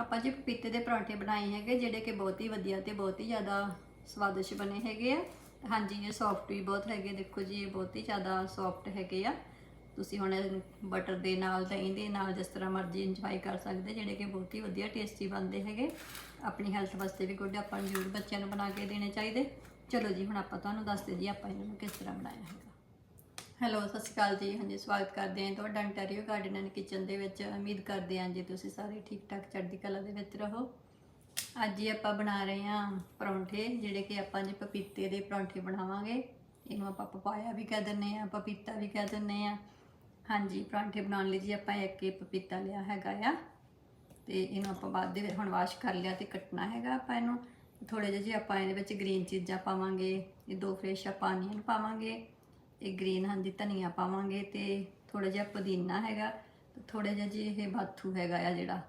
ਆਪਾਂ ਜੀ ਪਪੀਤੇ ਦੇ ਪਰੌਂਠੇ ਬਣਾਏ ਹੈਗੇ, ਜਿਹੜੇ ਕਿ ਬਹੁਤ ਹੀ ਵਧੀਆ ਤੇ ਬਹੁਤ ਹੀ ਜ਼ਿਆਦਾ ਸਵਾਦਿਸ਼ਟ ਬਣੇ ਹੈਗੇ ਆ। ਹਾਂਜੀ, ਇਹ ਸੌਫਟ ਵੀ ਬਹੁਤ ਹੈਗੇ, ਦੇਖੋ ਜੀ, ਇਹ ਬਹੁਤ ਹੀ ਜ਼ਿਆਦਾ ਸੌਫਟ ਹੈਗੇ ਆ। ਤੁਸੀਂ ਹੁਣ ਬਟਰ ਦੇ ਨਾਲ, ਦਹੀਂ ਦੇ ਨਾਲ, ਜਿਸ ਤਰ੍ਹਾਂ ਮਰਜ਼ੀ ਇੰਜੋਏ ਕਰ ਸਕਦੇ, ਜਿਹੜੇ ਕਿ ਬਹੁਤ ਹੀ ਵਧੀਆ ਟੇਸਟੀ ਬਣਦੇ ਹੈਗੇ। ਆਪਣੀ ਹੈਲਥ ਵਾਸਤੇ ਵੀ ਗੁੱਡ ਆਪਾਂ ਨੂੰ ਜ਼ਰੂਰ ਬੱਚਿਆਂ ਨੂੰ ਬਣਾ ਕੇ ਦੇਣੇ ਚਾਹੀਦੇ। ਚਲੋ ਜੀ, ਹੁਣ ਆਪਾਂ ਤੁਹਾਨੂੰ ਦੱਸਦੇ ਜੀ, ਆਪਾਂ ਇਹਨਾਂ ਨੂੰ ਕਿਸ ਤਰ੍ਹਾਂ ਬਣਾਇਆ ਹੈਲੋ, ਸਤਿ ਸ਼੍ਰੀ ਅਕਾਲ ਜੀ। ਹਾਂਜੀ, ਸਵਾਗਤ ਕਰਦੇ ਹਾਂ ਤੁਹਾਡਾ ਇੰਟਰਵਿਊ ਗਾਰਡਨ ਐਂਡ ਕਿਚਨ ਦੇ ਵਿੱਚ। ਉਮੀਦ ਕਰਦੇ ਹਾਂ ਜੀ ਤੁਸੀਂ ਸਾਰੇ ਠੀਕ ਠਾਕ ਚੜ੍ਹਦੀ ਕਲਾ ਦੇ ਵਿੱਚ ਰਹੋ। ਅੱਜ ਹੀ ਆਪਾਂ ਬਣਾ ਰਹੇ ਹਾਂ ਪਰੌਂਠੇ, ਜਿਹੜੇ ਕਿ ਆਪਾਂ ਜੀ ਪਪੀਤੇ ਦੇ ਪਰੌਂਠੇ ਬਣਾਵਾਂਗੇ। ਇਹਨੂੰ ਆਪਾਂ ਪਪਾਇਆ ਵੀ ਕਹਿ ਦਿੰਦੇ ਆ ਪਪੀਤਾ ਵੀ ਕਹਿ ਦਿੰਦੇ ਆ ਹਾਂਜੀ, ਪਰੌਂਠੇ ਬਣਾਉਣ ਲਈ ਜੀ ਆਪਾਂ ਇੱਕ ਇਹ ਪਪੀਤਾ ਲਿਆ ਹੈਗਾ ਆ। ਤੇ ਇਹਨੂੰ ਆਪਾਂ ਬਾਅਦ ਦੇ ਵਿੱਚ ਹੁਣ ਵਾਸ਼ ਕਰ ਲਿਆ ਤੇ ਕੱਟਣਾ ਹੈਗਾ ਆਪਾਂ ਇਹਨੂੰ। ਥੋੜੇ ਜਿਹੇ ਜੀ ਆਪਾਂ ਇਹਦੇ ਵਿੱਚ ਗ੍ਰੀਨ ਚੀਜ਼ਾਂ ਪਾਵਾਂਗੇ, ਇਹ ਦੋ ਫਰੈਸ਼ ਆਪਾਂ ਆਨੀਅਨ ਪਾਵਾਂਗੇ। ਇਹ ਗ੍ਰੀਨ ਹਾਂਜੀ ਧਨੀਆ ਪਾਵਾਂਗੇ ਤੇ ਥੋੜਾ ਜਿਹਾ ਪੁਦੀਨਾ ਹੈਗਾ ਤੇ ਥੋੜਾ ਜਿਹਾ ਜੀ ਇਹ ਬਾਥੂ ਹੈਗਾ ਆ ਜਿਹੜਾ,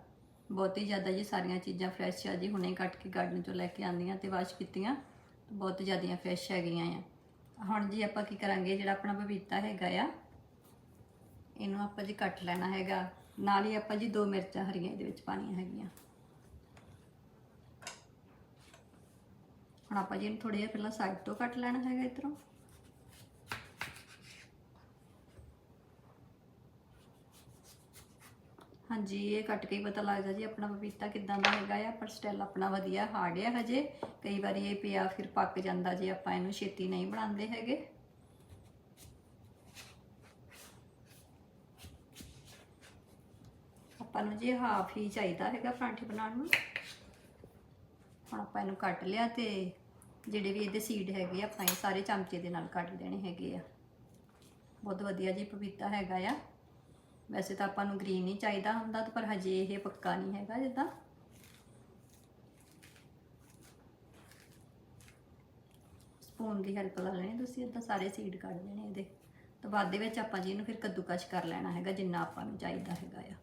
ਬਹੁਤ ਹੀ ਜ਼ਿਆਦਾ ਜੀ ਸਾਰੀਆਂ ਚੀਜ਼ਾਂ ਫਰੈਸ਼ ਆ ਜੀ, ਹੁਣੇ ਕੱਟ ਕੇ ਗਾਰਡਨ ਚੋਂ ਲੈ ਕੇ ਆਂਦੀਆਂ ਤੇ ਵਾਸ਼ ਕੀਤੀਆਂ ਤੇ ਬਹੁਤ ਜ਼ਿਆਦੀਆਂ ਫਰੈਸ਼ ਹੈਗੀਆਂ ਆ। ਹੁਣ ਜੀ ਆਪਾਂ ਕੀ ਕਰਾਂਗੇ, ਜਿਹੜਾ ਆਪਣਾ ਪਪੀਤਾ ਹੈਗਾ ਆ, ਇਹਨੂੰ ਆਪਾਂ ਜੀ ਕੱਟ ਲੈਣਾ ਹੈਗਾ, ਨਾਲ ਹੀ ਆਪਾਂ ਜੀ ਦੋ ਮਿਰਚਾਂ ਹਰੀਆਂ ਇਹਦੇ ਵਿੱਚ ਪਾਣੀਆਂ ਹੈਗੀਆਂ। ਹੁਣ ਆਪਾਂ ਜੀ ਇਹਨੂੰ ਥੋੜਾ ਜਿਹਾ ਪਹਿਲਾਂ ਸਾਈਡ ਤੋਂ ਕੱਟ ਲੈਣਾ ਹੈਗਾ ਇਧਰੋਂ। ਹਾਂਜੀ, ਇਹ ਕੱਟ ਕੇ ਹੀ ਪਤਾ ਲੱਗਦਾ ਜੀ ਆਪਣਾ ਪਪੀਤਾ ਕਿਦਾਂ ਦਾ ਹੈਗਾ ਆ, ਪਰ ਸਟੈਲ ਆਪਣਾ ਵਧੀਆ ਹਾਰਡ ਆ ਹਜੇ। ਕਈ ਵਾਰੀ ਇਹ ਪਿਆ, ਫਿਰ ਪੱਕ ਜਾਂਦਾ ਜੇ ਆਪਾਂ ਇਹਨੂੰ ਛੇਤੀ ਨਹੀਂ ਬਣਾਉਂਦੇ ਹੈਗੇ। ਆਪਾਂ ਨੂੰ ਜੀ ਹਾਫ ਹੀ ਚਾਹੀਦਾ ਹੈਗਾ ਪਰਾਂਠੇ ਬਣਾਉਣ ਨੂੰ। ਹੁਣ ਆਪਾਂ ਇਹਨੂੰ ਕੱਟ ਲਿਆ ਤੇ ਜਿਹੜੇ ਵੀ ਇਹਦੇ ਸੀਡ ਹੈਗੇ ਆ, ਆਪਾਂ ਇਹ ਸਾਰੇ ਚਮਚੇ ਦੇ ਨਾਲ ਕੱਟ ਦੇਣੇ ਹੈਗੇ ਆ। ਬਹੁਤ ਵਧੀਆ ਜੀ ਪਪੀਤਾ ਹੈਗਾ ਆ। ਵੈਸੇ ਤਾਂ ਆਪਾਂ ਨੂੰ ਗ੍ਰੀਨ ਹੀ ਚਾਹੀਦਾ ਹੁੰਦਾ, ਪਰ ਹਜੇ ਇਹ ਪੱਕਾ ਨਹੀਂ ਹੈਗਾ ਜਿੱਦਾਂ ਸਪੂਨ ਦੀ ਹੈਲਪ ਲੈ ਲੈਣੀ, ਤੁਸੀਂ ਇਦਾਂ ਸਾਰੇ ਸੀਡ ਕੱਢ ਦੇਣੇ ਇਹਦੇ। ਤੋਂ ਬਾਅਦ ਦੇ ਵਿੱਚ ਆਪਾਂ ਜੀ ਇਹਨੂੰ ਫਿਰ ਕੱਦੂਕਸ਼ ਕਰ ਲੈਣਾ ਹੈਗਾ, ਜਿੰਨਾ ਆਪਾਂ ਨੂੰ ਚਾਹੀਦਾ ਹੈਗਾ ਆ।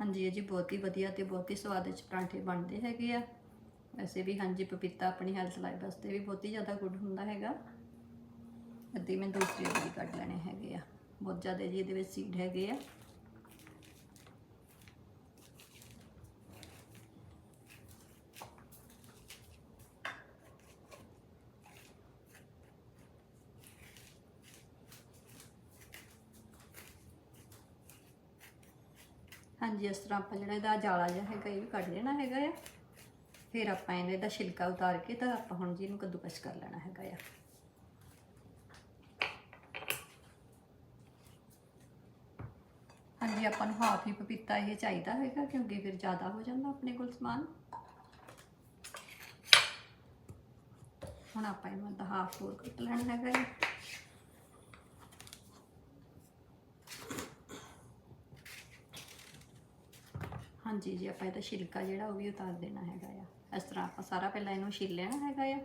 ਹਾਂਜੀ, ਇਹ ਜੀ ਬਹੁਤ ਹੀ ਵਧੀਆ ਤੇ ਬਹੁਤ ਹੀ ਸਵਾਦਿਸ਼ਟ ਪਰਾਂਠੇ ਬਣਦੇ ਹੈਗੇ ਆ। ਵੈਸੇ ਵੀ ਹਾਂਜੀ, ਪਪੀਤਾ ਆਪਣੀ ਹੈਲਥ ਲਾਈਫ ਵਾਸਤੇ ਵੀ ਬਹੁਤ ਹੀ ਜ਼ਿਆਦਾ ਗੁੱਡ ਹੁੰਦਾ ਹੈਗਾ। ਅੱਧੀ ਮੈਂ ਦੂਸਰੀ ਵਾਲੀ ਕੱਢ ਲੈਣੇ ਹੈਗੇ ਆ। ਬਹੁਤ ਜ਼ਿਆਦਾ ਜੀ ਇਹਦੇ ਵਿੱਚ ਸੀਡ ਹੈਗੇ ਆ। ਹਾਂਜੀ, ਇਸ ਤਰ੍ਹਾਂ ਆਪਾਂ ਜਿਹੜਾ ਇਹਦਾ ਜਾਲਾ ਜਿਹਾ ਹੈਗਾ, ਇਹ ਵੀ ਕੱਢ ਲੈਣਾ ਹੈਗਾ ਆ। ਫਿਰ ਆਪਾਂ ਇਹਦੇ ਦਾ ਛਿਲਕਾ ਉਤਾਰ ਕੇ ਤਾਂ ਆਪਾਂ ਹੁਣ ਜੀ ਇਹਨੂੰ ਕੱਦੂਕਸ ਕਰ ਲੈਣਾ ਹੈਗਾ ਆ। ਹਾਂਜੀ, ਆਪਾਂ ਨੂੰ ਹਾਫ ਹੀ ਪਪੀਤਾ ਇਹ ਚਾਹੀਦਾ ਹੈਗਾ ਕਿਉਂਕਿ ਫਿਰ ਜ਼ਿਆਦਾ ਹੋ ਜਾਂਦਾ ਆਪਣੇ ਕੋਲ ਸਮਾਨ। ਹੁਣ ਆਪਾਂ ਇਹਨੂੰ ਦਾ ਹਾਫ ਹੋਰ ਕੱਟ ਲੈਣਾ ਹੈਗਾ ਆ। ਹਾਂਜੀ ਜੀ, ਆਪਾਂ ਇਹਦਾ ਛਿਲਕਾ ਜਿਹੜਾ ਉਹ ਵੀ ਉਤਾਰ ਦੇਣਾ ਹੈਗਾ ਆ। ਇਸ ਤਰ੍ਹਾਂ ਆਪਾਂ ਸਾਰਾ ਪਹਿਲਾਂ ਇਹਨੂੰ ਛਿੱਲ ਲੈਣਾ ਹੈਗਾ ਆ।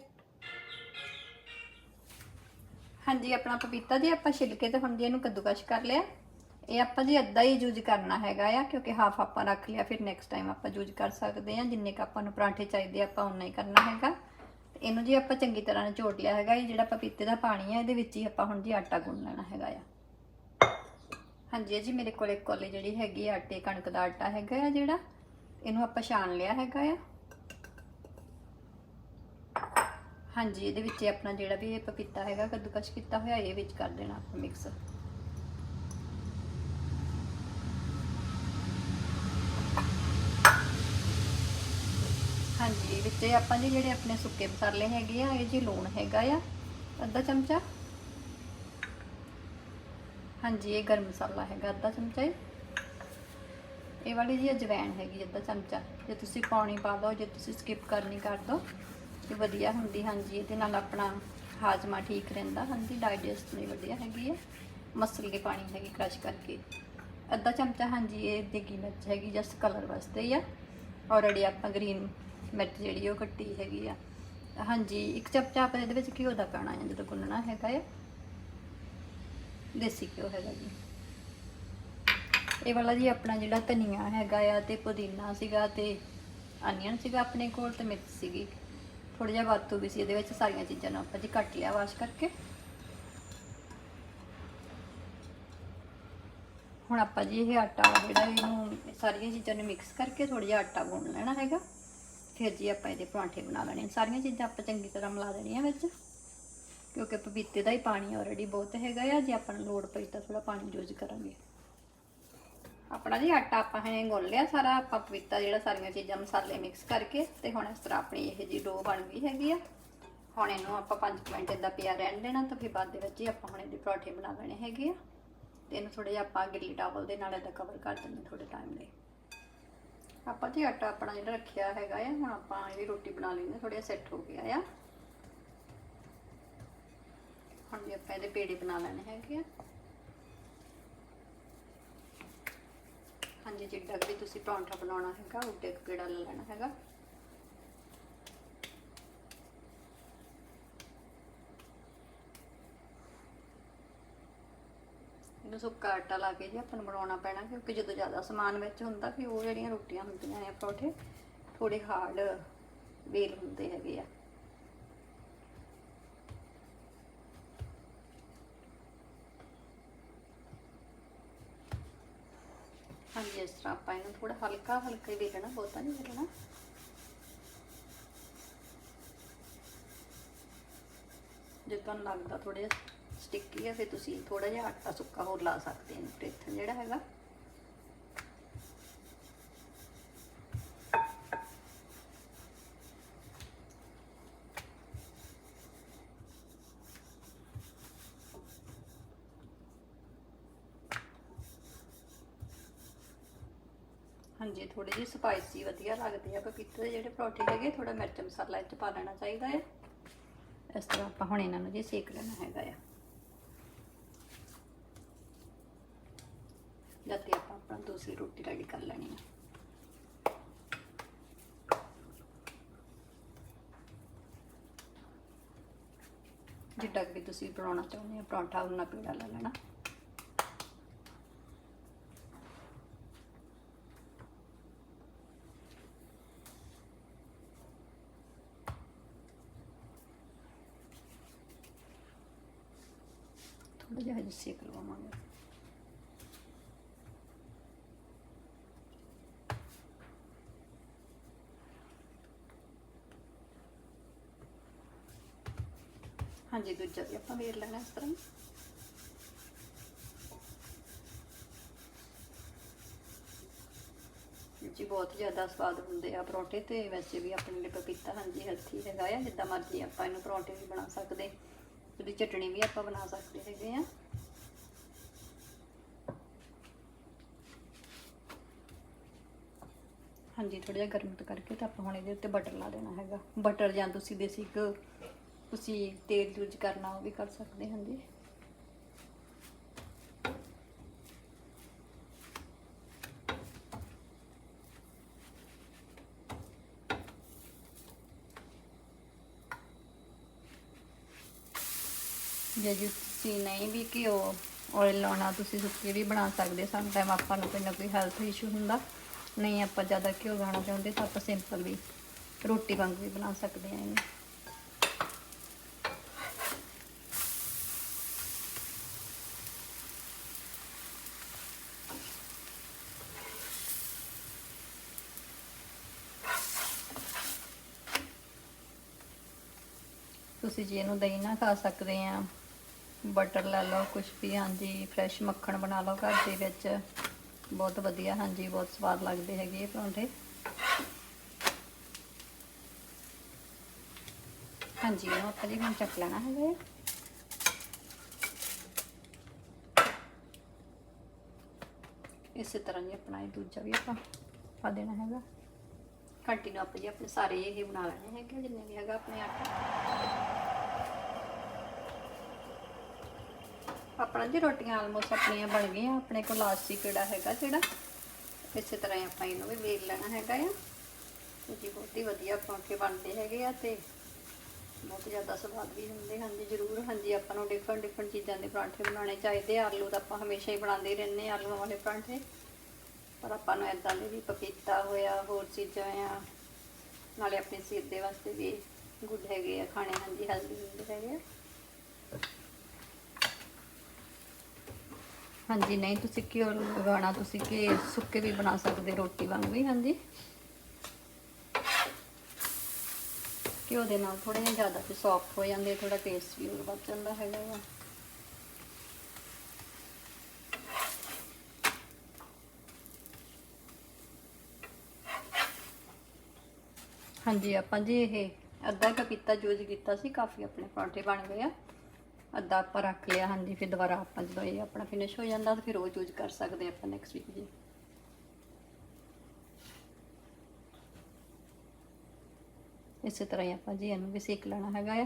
ਹਾਂਜੀ ਆਪਣਾ ਪਪੀਤਾ ਜੀ ਆਪਾਂ ਛਿੱਲ ਕੇ ਤੇ ਹੁਣ ਜੀ ਇਹਨੂੰ ਕੱਦੂਕਸ਼ ਕਰ ਲਿਆ। ਇਹ ਆਪਾਂ ਜੀ ਅੱਧਾ ਹੀ ਯੂਜ਼ ਕਰਨਾ ਹੈਗਾ ਆ ਕਿਉਂਕਿ ਹਾਫ ਆਪਾਂ ਰੱਖ ਲਿਆ ਫਿਰ ਨੈਕਸਟ ਟਾਈਮ ਆਪਾਂ ਯੂਜ਼ ਕਰ ਸਕਦੇ ਆ। ਜਿੰਨੇ ਕ ਆਪਾਂ ਨੂੰ ਪਰਾਂਠੇ ਚਾਹੀਦੇ ਆ, ਆਪਾਂ ਉਨਾ ਹੀ ਕਰਨਾ ਹੈਗਾ। ਇਹਨੂੰ ਜੀ ਆਪਾਂ ਚੰਗੀ ਤਰ੍ਹਾਂ ਨਿਚੋੜ ਲਿਆ ਹੈਗਾ ਇਹ ਜਿਹੜਾ ਪਪੀਤੇ ਦਾ ਪਾਣੀ ਆ ਇਹਦੇ ਵਿੱਚ ਹੀ ਆਪਾਂ ਹੁਣ ਜੀ ਆਟਾ ਗੁੰਨ ਲੈਣਾ ਹੈਗਾ ਆ। ਹਾਂਜੀ ਇਹ ਜੀ ਮੇਰੇ ਕੋਲ ਇੱਕ ਕੋਲੇ ਜਿਹੜੀ ਹੈਗੀ ਆਟੇ ਕਣਕ ਦਾ ਆਟਾ ਹੈਗਾ ਆ ਜਿਹੜਾ। ਇਹਨੂੰ ਆਪਾਂ ਛਾਣ ਲਿਆ ਹੈਗਾ ਆ। ਹਾਂਜੀ, ਇਹਦੇ ਵਿੱਚ ਆਪਣਾ ਜਿਹੜਾ ਵੀ ਇਹ ਪਪੀਤਾ ਹੈਗਾ, ਕੱਦੂਕਸ਼ ਕੀਤਾ ਹੋਇਆ, ਇਹ ਵਿੱਚ ਕਰ ਦੇਣਾ ਆਪਾਂ ਮਿਕਸ ਹਾਂਜੀ ਵਿੱਚ ਆਪਾਂ ਜੀ ਜਿਹੜੇ ਆਪਣੇ ਸੁੱਕੇ ਮਸਾਲੇ ਹੈਗੇ ਆ, ਇਹ ਜੀ ਲੂਣ ਹੈਗਾ ਆ, ਅੱਧਾ ਚਮਚਾ। ਹਾਂਜੀ, ਇਹ ਗਰਮ ਮਸਾਲਾ ਹੈਗਾ, ਅੱਧਾ ਚਮਚਾ ਹੀ ਇਹ ਵਾਲੀ ਜੀ ਅਜਵਾਇਣ ਹੈਗੀ, ਅੱਧਾ ਚਮਚਾ। ਜੇ ਤੁਸੀਂ ਪਾਣੀ ਪਾ ਦਿਓ ਜੇ ਤੁਸੀਂ ਸਕਿਪ ਕਰਨੀ ਕਰ ਦਿਓ ਵਧੀਆ ਹੁੰਦੀ, ਹਾਂਜੀ, ਇਹਦੇ ਨਾਲ ਆਪਣਾ ਹਾਜ਼ਮਾ ਠੀਕ ਰਹਿੰਦਾ, ਹਾਂਜੀ ਡਾਈਜੈਸਟ ਲਈ ਵਧੀਆ ਹੈਗੀ ਹੈ ਮਸਲ ਕੇ ਪਾਣੀ ਹੈਗੀ ਕ੍ਰਸ਼ ਕਰਕੇ। ਅੱਧਾ ਚਮਚਾ, ਹਾਂਜੀ, ਇਹ ਦੇਗੀ ਮਿਰਚ ਹੈਗੀ ਜਸਟ ਕਲਰ ਵਾਸਤੇ ਹੀ ਆ। ਆਲਰੇਡੀ ਆਪਾਂ ਗ੍ਰੀਨ ਮਿਰਚ ਜਿਹੜੀ ਉਹ ਕੱਟੀ ਹੈਗੀ ਆ। ਹਾਂਜੀ, ਇੱਕ ਚਮਚਾ ਆਪਾਂ ਇਹਦੇ ਵਿੱਚ ਘਿਓ ਦਾ ਪਾਣਾ ਹੈ, ਜਦੋਂ ਗੁੰਨਣਾ ਹੈਗਾ ਆ ਦੇਸੀ ਘਿਓ ਹੈਗਾ ਜੀ। ਇਹ ਵਾਲਾ ਜੀ ਆਪਣਾ ਜਿਹੜਾ ਧਨੀਆ ਹੈਗਾ ਆ ਤੇ ਪੁਦੀਨਾ ਸੀਗਾ ਤੇ ਅਨੀਅਨ ਸੀਗਾ ਆਪਣੇ ਕੋਲ ਤੇ ਮਿਰਚ ਸੀਗੀ। ਥੋੜਾ ਜਿਹਾ ਵਾਧੂ ਵੀ ਸੀ, ਇਹਦੇ ਵਿੱਚ ਸਾਰੀਆਂ ਚੀਜ਼ਾਂ ਨੂੰ ਆਪਾਂ ਜੀ ਕੱਟ ਲਿਆ ਵਾਸ਼ ਕਰਕੇ। ਹੁਣ ਆਪਾਂ ਜੀ ਇਹ ਆਟਾ ਜਿਹੜਾ ਇਹਨੂੰ ਸਾਰੀਆਂ ਚੀਜ਼ਾਂ ਨੂੰ ਮਿਕਸ ਕਰਕੇ ਥੋੜਾ ਜਿਹਾ ਆਟਾ ਗੁੰਨ ਲੈਣਾ ਹੈਗਾ। ਫਿਰ ਜੀ ਆਪਾਂ ਇਹਦੇ ਪਰਾਂਠੇ ਬਣਾ ਲੈਣੇ ਸਾਰੀਆਂ ਚੀਜ਼ਾਂ ਆਪਾਂ ਚੰਗੀ ਤਰ੍ਹਾਂ ਮਿਲਾ ਦੇਣੀਆਂ ਵਿੱਚ, ਕਿਉਂਕਿ ਪਪੀਤੇ ਦਾ ਹੀ ਪਾਣੀ ਆਲਰੇਡੀ ਬਹੁਤ ਹੈਗਾ ਆ। ਜੇ ਆਪਾਂ ਨੂੰ ਲੋੜ ਪਈ ਤਾਂ ਥੋੜਾ ਪਾਣੀ ਯੂਜ਼ ਕਰਾਂਗੇ। ਆਪਣਾ ਜੀ ਆਟਾ ਆਪਾਂ ਨੇ ਗੁੰਨ ਲਿਆ ਸਾਰਾ, ਆਪਾਂ ਪਪੀਤਾ ਜਿਹੜਾ ਸਾਰੀਆਂ ਚੀਜ਼ਾਂ ਮਸਾਲੇ ਮਿਕਸ ਕਰਕੇ ਤੇ ਹੁਣ ਇਸ ਤਰ੍ਹਾਂ ਆਪਣੀ ਇਹ ਜੀ ਡੋ ਬਣ ਗਈ ਹੈਗੀ ਆ। ਹੁਣ ਇਹਨੂੰ ਆਪਾਂ 5 ਮਿੰਟ ਇਦਾਂ ਪਿਆ ਰਹਿਣ ਦੇਣਾ ਤਾਂ ਫਿਰ ਬਾਅਦ ਦੇ ਵਿੱਚ ਹੀ ਆਪਾਂ ਹੁਣ ਇਹਦੇ ਪਰੌਂਠੇ ਬਣਾ ਲੈਣੇ ਹੈਗੇ ਆ। ਤੇ ਇਹਨੂੰ ਥੋੜਾ ਜਿਹਾ ਆਪਾਂ ਗਿੱਲੀ ਟਾਵਲ ਦੇ ਨਾਲ ਇਦਾਂ ਕਵਰ ਕਰ ਦਿੰਦੇ ਥੋੜੇ ਟਾਈਮ ਲਈ। ਆਪਾਂ ਜੀ ਆਟਾ ਆਪਣਾ ਜਿਹੜਾ ਰੱਖਿਆ ਹੈਗਾ ਆ, ਹੁਣ ਆਪਾਂ ਇਹਦੀ ਰੋਟੀ ਬਣਾ ਲੈਂਦੇ ਥੋੜਾ ਸੈੱਟ ਹੋ ਗਿਆ ਆ। ਹੁਣ ਵੀ ਆਪਾਂ ਇਹਦੇ ਪੇੜੇ ਬਣਾ ਲੈਣੇ ਹੈਗੇ ਆ। ਜੇ ਜਿੱਡਾ ਵੀ ਤੁਸੀਂ ਪਰੌਂਠਾ ਬਣਾਉਣਾ ਹੈਗਾ, ਉੱਡੇ ਇੱਕ ਪੇੜਾ ਲੈ ਲੈਣਾ ਹੈਗਾ। ਇਹਨੂੰ ਸੁੱਕਾ ਆਟਾ ਲਾ ਕੇ ਜੀ ਆਪਾਂ ਨੂੰ ਬਣਾਉਣਾ ਪੈਣਾ, ਕਿਉਂਕਿ ਜਦੋਂ ਜ਼ਿਆਦਾ ਸਮਾਨ ਵਿੱਚ ਹੁੰਦਾ ਫਿਰ ਉਹ ਜਿਹੜੀਆਂ ਰੋਟੀਆਂ ਹੁੰਦੀਆਂ ਨੇ, ਪਰੌਂਠੇ ਥੋੜੇ ਹਾਰਡ ਵੇਲ ਹੁੰਦੇ ਹੈਗੇ ਆ। ਹਾਂਜੀ, ਇਸ ਤਰ੍ਹਾਂ ਆਪਾਂ ਇਹਨੂੰ ਥੋੜਾ ਹਲਕਾ ਹਲਕਾ ਹੀ ਵੇਲਣਾ, ਬਹੁਤਾ ਨਹੀਂ ਵੇਲਣਾ। ਜੇ ਤੁਹਾਨੂੰ ਲੱਗਦਾ ਥੋੜਾ ਸਟਿੱਕੀ ਹੈ, ਫਿਰ ਤੁਸੀਂ ਥੋੜਾ ਜਿਹਾ ਆਟਾ ਸੁੱਕਾ ਹੋਰ ਲਾ ਸਕਦੇ ਹੋ। ਟੇਥਨ ਜਿਹੜਾ ਹੈਗਾ ਹਾਂਜੀ ਥੋੜੀ ਜਿਹੀ ਸਪਾਈਸੀ ਵਧੀਆ ਲੱਗਦੀ ਆ ਪਪੀਤੇ ਦੇ ਜਿਹੜੇ ਪਰੌਂਠੇ ਹੈਗੇ ਥੋੜਾ ਮਿਰਚ ਮਸਾਲਾ ਇਹ 'ਚ ਪਾ ਲੈਣਾ ਚਾਹੀਦਾ ਹੈ ਇਸ ਤਰ੍ਹਾਂ ਆਪਾਂ ਹੁਣ ਇਹਨਾਂ ਨੂੰ ਜੀ ਸੇਕ ਲੈਣਾ ਹੈਗਾ ਆ। ਜਦ ਤੱਕ ਆਪਾਂ ਆਪਣਾ ਦੂਸਰੀ ਰੋਟੀ ਰੈਡੀ ਕਰ ਲੈਣੀ ਆ। ਜਿੱਡਾ ਵੀ ਤੁਸੀਂ ਬਣਾਉਣਾ ਚਾਹੁੰਦੇ ਹੋ, ਪਰੌਂਠਾ ਉਹਨਾਂ ਪੀੜਾ ਲੈ ਲੈਣਾ। ਥੋੜਾ ਜਿਹਾ ਹਜੇ ਸੇਕ ਲਵਾਵਾਂਗੇ ਹਾਂਜੀ ਦੂਜਾ ਵੀ ਆਪਾਂ ਵੇਰ ਲੈਣਾ ਇਸ ਤਰ੍ਹਾਂ ਜੀ ਬਹੁਤ ਜ਼ਿਆਦਾ ਸਵਾਦ ਹੁੰਦੇ ਆ ਪਰੌਂਠੇ ਤੇ ਵੈਸੇ ਵੀ ਆਪਣੇ ਲਈ ਪਪੀਤਾ ਹਾਂਜੀ ਹੈਲਥੀ ਹੈਗਾ ਆ ਜਿੱਦਾਂ ਮਰਜ਼ੀ ਆਪਾਂ ਇਹਨੂੰ ਪਰੌਂਠੇ ਵੀ ਬਣਾ ਸਕਦੇ ਉਹਦੀ ਚਟਣੀ ਵੀ ਆਪਾਂ ਬਣਾ ਸਕਦੇ ਹੈਗੇ ਆ। ਹਾਂਜੀ ਥੋੜਾ ਜਿਹਾ ਗਰਮ ਕਰਕੇ ਤਾਂ ਆਪਾਂ ਹੁਣ ਇਹਦੇ ਉੱਤੇ ਬਟਰ ਲਾ ਦੇਣਾ ਹੈਗਾ। ਬਟਰ ਜਾਂ ਤੁਸੀਂ ਦੇਸੀ ਘਿਓ ਤੁਸੀਂ ਤੇਲ ਯੂਜ਼ ਕਰਨਾ ਉਹ ਵੀ ਕਰ ਸਕਦੇ, ਹਾਂਜੀ। ਜੇ ਤੁਸੀਂ ਨਹੀਂ ਵੀ ਘਿਓ ਆਇਲ ਲਾਉਣਾ, ਤੁਸੀਂ ਸੁੱਕੇ ਵੀ ਬਣਾ ਸਕਦੇ ਸਮ ਟਾਈਮ ਆਪਾਂ ਨੂੰ ਕੋਈ ਨਾ ਕੋਈ ਹੈਲਥ ਇਸ਼ੂ ਹੁੰਦਾ। ਨਹੀਂ ਆਪਾਂ ਜ਼ਿਆਦਾ ਘਿਓ ਖਾਣਾ ਚਾਹੁੰਦੇ ਤਾਂ ਆਪਾਂ ਸਿੰਪਲ ਵੀ ਰੋਟੀ ਵਾਂਗ ਵੀ ਬਣਾ ਸਕਦੇ ਹਾਂ ਇਹਨੂੰ। ਤੁਸੀਂ ਜੀ ਇਹਨੂੰ ਦਹੀਂ ਨਾਲ ਖਾ ਸਕਦੇ ਆ ਬਟਰ ਲੈ ਲਓ ਕੁਝ ਵੀ, ਹਾਂਜੀ ਫਰੈਸ਼ ਮੱਖਣ ਬਣਾ ਲਓ ਘਰ ਦੇ ਵਿੱਚ। ਬਹੁਤ ਵਧੀਆ, ਹਾਂਜੀ, ਬਹੁਤ ਸਵਾਦ ਲੱਗਦੇ ਹੈਗੇ ਇਹ ਪਰੌਂਠੇ। ਹਾਂਜੀ, ਇਹਨੂੰ ਆਪਾਂ ਜੀ ਹੁਣ ਚੱਕ ਲੈਣਾ ਹੈਗਾ ਹੈ। ਇਸੇ ਤਰ੍ਹਾਂ ਹੀ ਆਪਣਾ ਇਹ ਦੂਜਾ ਵੀ ਆਪਾਂ ਪਾ ਦੇਣਾ ਹੈਗਾ। ਕੰਟੀਨਿਊ ਆਪਾਂ ਜੀ ਆਪਣੇ ਸਾਰੇ ਇਹ ਬਣਾ ਲੈਣੇ ਹੈਗੇ ਜਿੰਨੇ ਵੀ ਹੈਗਾ ਆਪਣੇ ਆਟਾ। ਆਪਣਾ ਜੀ ਰੋਟੀਆਂ ਆਲਮੋਸਟ ਆਪਣੀਆਂ ਬਣ ਗਈਆਂ। ਆਪਣੇ ਕੋਲ ਲਾਸਟ ਹੀ ਕਿਹੜਾ ਹੈਗਾ ਜਿਹੜਾ। ਇਸੇ ਤਰ੍ਹਾਂ ਹੀ ਆਪਾਂ ਇਹਨੂੰ ਵੀ ਵੇਲ ਲੈਣਾ ਹੈਗਾ ਆ। ਜੀ, ਬਹੁਤ ਹੀ ਵਧੀਆ ਪਰੌਂਠੇ ਬਣਦੇ ਹੈਗੇ ਆ ਤੇ ਬਹੁਤ ਜ਼ਿਆਦਾ ਸਵਾਦ ਵੀ ਹੁੰਦੇ ਹਨ। ਜੀ ਜ਼ਰੂਰ। ਹਾਂਜੀ, ਆਪਾਂ ਨੂੰ ਡਿਫਰੈਂਟ ਡਿਫਰੈਂਟ ਚੀਜ਼ਾਂ ਦੇ ਪਰਾਂਠੇ ਬਣਾਉਣੇ ਚਾਹੀਦੇ ਆ। ਆਲੂ ਤਾਂ ਆਪਾਂ ਹਮੇਸ਼ਾ ਹੀ ਬਣਾਉਂਦੇ ਹੀ ਰਹਿੰਦੇ ਹਾਂ, ਆਲੂਆਂ ਵਾਲੇ ਪਰਾਂਠੇ। ਪਰ ਆਪਾਂ ਨੂੰ ਇਦਾਂ ਦੇ ਵੀ ਪਪੀਤਾ ਹੋਇਆ, ਹੋਰ ਚੀਜ਼ਾਂ ਆ। ਨਾਲੇ ਆਪਣੇ ਸਿਹਤ ਦੇ ਵਾਸਤੇ ਵੀ ਗੁੱਡ ਹੈਗੇ ਆ, ਖਾਣੇ ਹਾਂਜੀ ਹੈਲਦੀ ਹੁੰਦੇ ਹੈਗੇ ਆ। ਹਾਂਜੀ, ਨਹੀਂ, ਤੁਸੀਂ ਘਿਓ ਲਗਾਉਣਾ, ਤੁਸੀਂ ਕਿ ਸੁੱਕੇ ਵੀ ਬਣਾ ਸਕਦੇ, ਰੋਟੀ ਵਾਂਗ ਵੀ, ਹਾਂਜੀ। ਘਿਓ ਦੇ ਨਾਲ ਥੋੜੇ ਜਿਹਾ ਜ਼ਿਆਦਾ ਤੇ ਸੌਫਟ ਹੋ ਜਾਂਦੇ ਥੋੜਾ ਟੇਸਟ ਵੀ ਹੋਰ ਵੱਧ ਜਾਂਦਾ ਹੈਗਾ ਵਾ। ਹਾਂਜੀ, ਆਪਾਂ ਜੀ ਇਹ ਅੱਧਾ ਪਪੀਤਾ ਯੂਜ਼ ਕੀਤਾ ਸੀ, ਕਾਫੀ ਆਪਣੇ ਪਰੌਂਠੇ ਬਣ ਗਏ ਆ। ਅੱਧਾ ਆਪਾਂ ਰੱਖ ਲਿਆ, ਹਾਂਜੀ, ਫਿਰ ਦੁਬਾਰਾ ਆਪਾਂ ਜਦੋਂ ਇਹ ਆਪਣਾ ਫਿਨਿਸ਼ ਹੋ ਜਾਂਦਾ ਤਾਂ ਫਿਰ ਉਹ ਯੂਜ਼ ਕਰ ਸਕਦੇ ਆਪਾਂ ਨੈਕਸਟ ਵੀਕ ਜੀ। ਇਸੇ ਤਰ੍ਹਾਂ ਹੀ ਆਪਾਂ ਜੀ ਇਹਨੂੰ ਵੀ ਸੇਕ ਲੈਣਾ ਹੈਗਾ ਆ।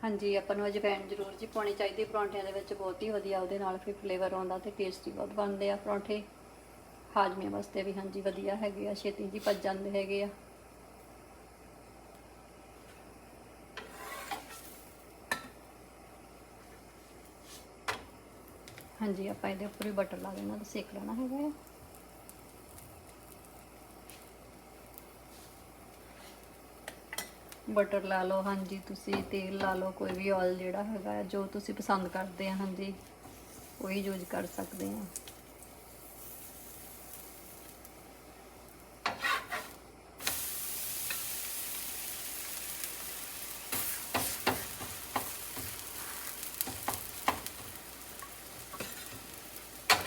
ਹਾਂਜੀ, ਆਪਾਂ ਨੂੰ ਅਜਵਾਇਣ ਜ਼ਰੂਰ ਜੀ ਪਾਉਣੀ ਚਾਹੀਦੀ, ਪਰੌਂਠਿਆਂ ਦੇ ਵਿੱਚ ਬਹੁਤ ਹੀ ਵਧੀਆ ਉਹਦੇ ਨਾਲ ਫਿਰ ਫਲੇਵਰ ਆਉਂਦਾ ਤੇ ਟੇਸਟੀ ਬਹੁਤ ਬਣਦੇ ਆ ਪਰੌਂਠੇ। ਹਾਜ਼ਮੇ ਵਾਸਤੇ ਵੀ ਹਾਂਜੀ ਵਧੀਆ ਹੈਗੇ ਆ, ਛੇਤੀ ਜੀ ਭੱਜ ਜਾਂਦੇ ਹੈਗੇ ਆ। ਹਾਂਜੀ, ਆਪਾਂ ਇਹਦੇ ਉੱਪਰ ਵੀ ਬਟਰ ਲਾ ਦੇਣਾ ਤੇ ਸੇਕ ਲੈਣਾ ਹੈਗਾ ਆ ਬਟਰ ਲਾ ਲਓ, ਹਾਂਜੀ, ਤੁਸੀਂ ਤੇਲ ਲਾ ਲਓ, ਕੋਈ ਵੀ ਆਇਲ ਜਿਹੜਾ ਹੈਗਾ ਜੋ ਤੁਸੀਂ ਪਸੰਦ ਕਰਦੇ ਆ, ਹਾਂਜੀ, ਉਹੀ ਯੂਜ਼ ਕਰ ਸਕਦੇ ਆ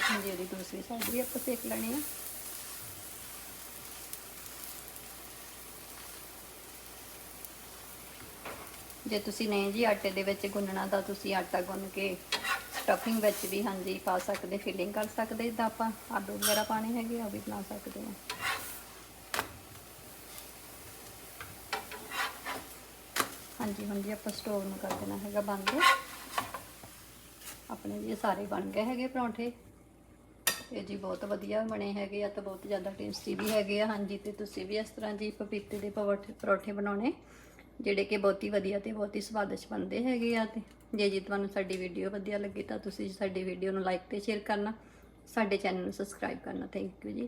ਹਾਂਜੀ ਉਹਦੀ ਦੂਸਰੀ ਸਾਈਡ ਵੀ ਆਪਾਂ ਸੇਕ ਲੈਣੀ ਆ। ਜੇ ਤੁਸੀਂ ਨਹੀਂ ਜੀ ਆਟੇ ਦੇ ਵਿੱਚ ਗੁੰਨਣਾ ਤਾਂ ਤੁਸੀਂ ਆਟਾ ਗੁੰਨ ਕੇ ਸਟਫਿੰਗ ਵਿੱਚ ਵੀ ਹਾਂਜੀ ਪਾ ਸਕਦੇ ਫਿਲਿੰਗ ਕਰ ਸਕਦੇ ਤਾਂ ਆਪਾਂ ਆਲੂ ਵਗੈਰਾ ਪਾਣੇ ਹੈਗੇ ਆ ਵੀ ਬਣਾ ਸਕਦੇ ਆ। ਹਾਂਜੀ ਹਾਂਜੀ, ਆਪਾਂ ਸਟੋਵ ਨੂੰ ਕਰ ਦੇਣਾ ਹੈਗਾ ਬੰਦ। ਆਪਣੇ ਇਹ ਸਾਰੇ ਬਣ ਗਏ ਹੈਗੇ ਪਰੌਂਠੇ। ਤੇ ਜੀ ਬਹੁਤ ਵਧੀਆ ਬਣੇ ਹੈਗੇ ਆ ਤੇ ਬਹੁਤ ਜ਼ਿਆਦਾ ਟੇਸਟੀ ਵੀ ਹੈਗੇ ਆ। ਹਾਂਜੀ, ਤੇ ਤੁਸੀਂ ਵੀ ਇਸ ਤਰ੍ਹਾਂ ਜੀ ਪਪੀਤੇ ਦੇ ਪਰੌਠੇ ਪਰੌਠੇ ਬਣਾਉਣੇ, ਜਿਹੜੇ ਕਿ ਬਹੁਤ ਹੀ ਵਧੀਆ ਤੇ ਬਹੁਤ ਹੀ ਸਵਾਦਿਸ਼ਟ ਬਣਦੇ ਹੈਗੇ ਆ ਤੇ ਜੇ ਜੀ ਤੁਹਾਨੂੰ ਸਾਡੀ ਵੀਡੀਓ ਵਧੀਆ ਲੱਗੀ ਤਾਂ ਤੁਸੀਂ ਸਾਡੀ ਵੀਡੀਓ ਨੂੰ ਲਾਈਕ ਤੇ ਸ਼ੇਅਰ ਕਰਨਾ, ਸਾਡੇ ਚੈਨਲ ਨੂੰ ਸਬਸਕ੍ਰਾਈਬ ਕਰਨਾ। ਥੈਂਕ ਯੂ ਜੀ।